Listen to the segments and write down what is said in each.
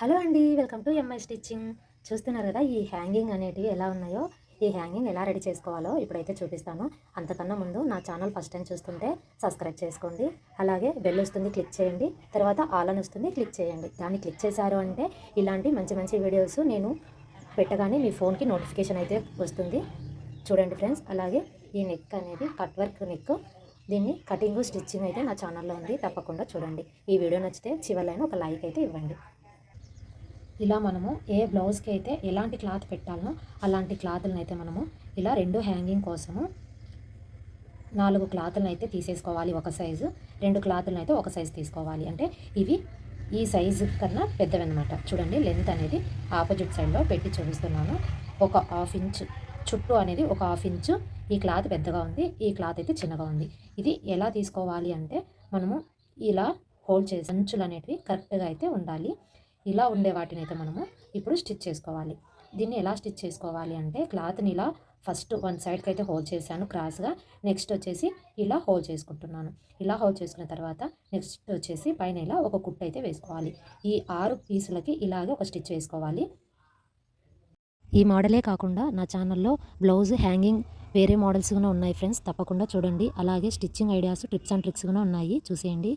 Hello అండి welcome to MI stitching. చూస్తున్నారు కదా ఈ హ్యాంగింగ్ అనేటివి ఎలా ఉన్నాయో? ఈ హ్యాంగింగ్ ఎలా రెడీ చేసుకోవాలో ఇప్పుడైతే చూపిస్తాను. అంతకన్నా ముందు నా ఛానల్ ఫస్ట్ టైం చూస్తుంటే సబ్స్క్రైబ్ చేసుకోండి. అలాగే బెల్ వస్తుంది క్లిక్ చేయండి. తర్వాత ఆల్ అని వస్తుంది క్లిక్ చేయండి. దాన్ని క్లిక్ చేశారు అంటే ఇలాంటి మంచి మంచి వీడియోస్ నేను పెట్టగానే మీ ఫోన్కి నోటిఫికేషన్ అయితే వస్తుంది. చూడండి ఫ్రెండ్స్ అలాగే ఈ నెక్ అనేది కట్ వర్క్ నెక్ దీన్ని కటింగ్ స్టిచ్చింగ్ అయితే నా ఛానల్లో ఉంది. తప్పకుండా చూడండి. ఈ వీడియో నచ్చితే చివరిలో ఒక లైక్ అయితే ఇవ్వండి. ఇలా మనము ఏ బ్లౌజ్కి అయితే ఎలాంటి క్లాత్ పెట్టాలనో అలాంటి క్లాత్లను అయితే మనము ఇలా రెండు హ్యాంగింగ్ కోసము నాలుగు క్లాతులను అయితే తీసేసుకోవాలి ఒక సైజు. రెండు క్లాతులను అయితే ఒక సైజు తీసుకోవాలి. అంటే ఇవి ఈ సైజు కన్నా పెద్దవన్నమాట. చూడండి లెంత్ అనేది ఆపోజిట్ సైడ్లో పెట్టి చూపిస్తున్నాను. ఒక హాఫ్ ఇంచ్ చుట్టూ అనేది ఒక హాఫ్ ఇంచు ఈ క్లాత్ పెద్దగా ఉంది. ఈ క్లాత్ అయితే చిన్నగా ఉంది. ఇది ఎలా తీసుకోవాలి అంటే మనము ఇలా హోల్డ్ చేసి అంచులు అనేటివి కరెక్ట్గా అయితే ఉండాలి. ఇలా ఉండే వాటిని అయితే మనము ఇప్పుడు స్టిచ్ చేసుకోవాలి. దీన్ని ఎలా స్టిచ్ చేసుకోవాలి అంటే క్లాత్ని ఇలా ఫస్ట్ వన్ సైడ్కి అయితే హోల్డ్ చేశాను క్రాస్గా. నెక్స్ట్ వచ్చేసి ఇలా హోల్డ్ చేసుకుంటున్నాను. ఇలా హోల్డ్ చేసుకున్న తర్వాత నెక్స్ట్ వచ్చేసి పైన ఇలా ఒక కుట్టు అయితే వేసుకోవాలి. ఈ ఆరు పీసులకి ఇలాగే ఒక స్టిచ్ వేసుకోవాలి. ఈ మోడలే కాకుండా నా ఛానల్లో బ్లౌజ్ హ్యాంగింగ్ వేరే మోడల్స్ కూడా ఉన్నాయి ఫ్రెండ్స్. తప్పకుండా చూడండి. అలాగే stitching ideas tips and tricks కూడా ఉన్నాయి. చూసేయండి.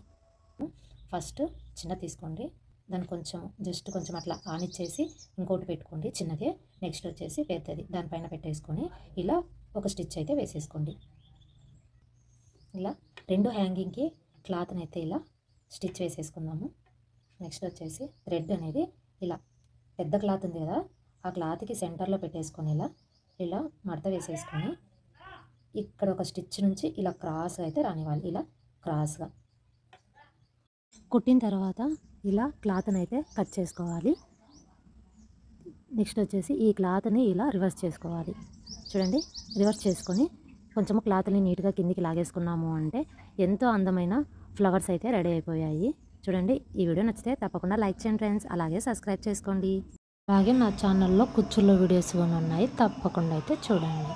ఫస్ట్ చిన్న తీసుకోండి. దాన్ని కొంచెం జస్ట్ కొంచెం అట్లా ఆనిచ్చేసి ఇంకోటి పెట్టుకోండి. చిన్నదే. నెక్స్ట్ వచ్చేసి పెద్దది. దానిపైన పెట్టేసుకొని ఇలా ఒక స్టిచ్ అయితే వేసేసుకోండి. ఇలా రెండు హ్యాంగింగ్కి క్లాత్ని అయితే ఇలా స్టిచ్ వేసేసుకుందాము. నెక్స్ట్ వచ్చేసి థ్రెడ్ అనేది ఇలా పెద్ద క్లాత్ ఉంది కదా ఆ క్లాత్కి సెంటర్లో పెట్టేసుకొని ఇలా ఇలా మడత వేసేసుకొని ఇక్కడ ఒక స్టిచ్ నుంచి ఇలా క్రాస్గా అయితే రానివ్వాలి. ఇలా క్రాస్గా. కుట్టిన తర్వాత ఇలా క్లాత్ని అయితే కట్ చేసుకోవాలి. నెక్స్ట్ వచ్చేసి ఈ క్లాత్ని ఇలా రివర్స్ చేసుకోవాలి. చూడండి రివర్స్ చేసుకొని కొంచెం క్లాత్ని నీట్గా కిందికి లాగేసుకున్నాము అంటే ఎంతో అందమైన ఫ్లవర్స్ అయితే రెడీ అయిపోయాయి. చూడండి ఈ వీడియో నచ్చితే తప్పకుండా లైక్ చేయండి ఫ్రెండ్స్. అలాగే సబ్స్క్రైబ్ చేసుకోండి. అలాగే నా ఛానల్లో కుచ్చుల్లో వీడియోస్ కూడా ఉన్నాయి. తప్పకుండా అయితే చూడండి.